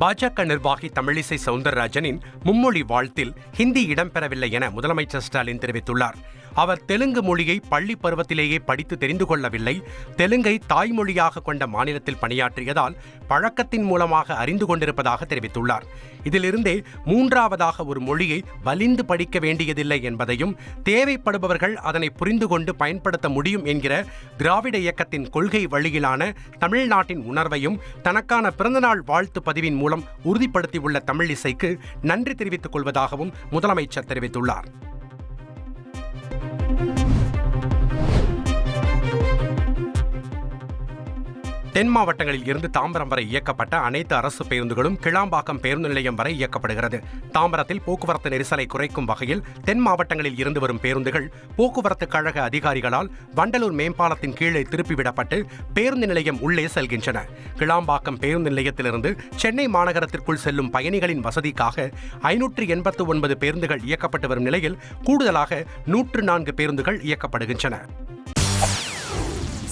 பாஜக நிர்வாகி தமிழிசை சவுந்தரராஜனின் மும்மொழி வாழ்த்தில் ஹிந்தி இடம்பெறவில்லை என முதலமைச்சர் ஸ்டாலின் தெரிவித்துள்ளார். அவர் தெலுங்கு மொழியை பள்ளி பருவத்திலேயே படித்து தெரிந்து கொள்ளவில்லை. தெலுங்கை தாய்மொழியாக கொண்ட மாநிலத்தில் பணியாற்றியதால் பழக்கத்தின் மூலமாக அறிந்து கொண்டிருப்பதாக தெரிவித்துள்ளார். இதிலிருந்தே மூன்றாவதாக ஒரு மொழியை வலிந்து படிக்க வேண்டியதில்லை என்பதையும் தேவைப்படுபவர்கள் அதனை புரிந்து கொண்டு பயன்படுத்த முடியும் என்கிற திராவிட இயக்கத்தின் கொள்கை வழியிலான தமிழ்நாட்டின் உணர்வையும் தனக்கான பிறந்தநாள் வாழ்த்து பதிவின் மூலம் உறுதிப்படுத்தியுள்ள தமிழிசைக்கு நன்றி தெரிவித்துக் கொள்வதாகவும் முதலமைச்சர் தெரிவித்துள்ளார். தென் மாவட்டங்களில் இருந்து தாம்பரம் வரை இயக்கப்பட்ட அனைத்து அரசு பேருந்துகளும் கிளாம்பாக்கம் பேருந்து நிலையம் வரை இயக்கப்படுகிறது. தாம்பரத்தில் போக்குவரத்து நெரிசலை குறைக்கும் வகையில் தென் மாவட்டங்களில் இருந்து வரும் பேருந்துகள் போக்குவரத்து கழக அதிகாரிகளால் வண்டலூர் மேம்பாலத்தின் கீழே திருப்பிவிடப்பட்டு பேருந்து நிலையம் உள்ளே செல்கின்றன. கிளாம்பாக்கம் பேருந்து நிலையத்திலிருந்து சென்னை மாநகரத்திற்குள் செல்லும் பயணிகளின் வசதிக்காக ஐநூற்று எண்பத்து ஒன்பது பேருந்துகள் இயக்கப்பட்டு வரும் நிலையில் கூடுதலாக நூற்று நான்கு பேருந்துகள் இயக்கப்படுகின்றன.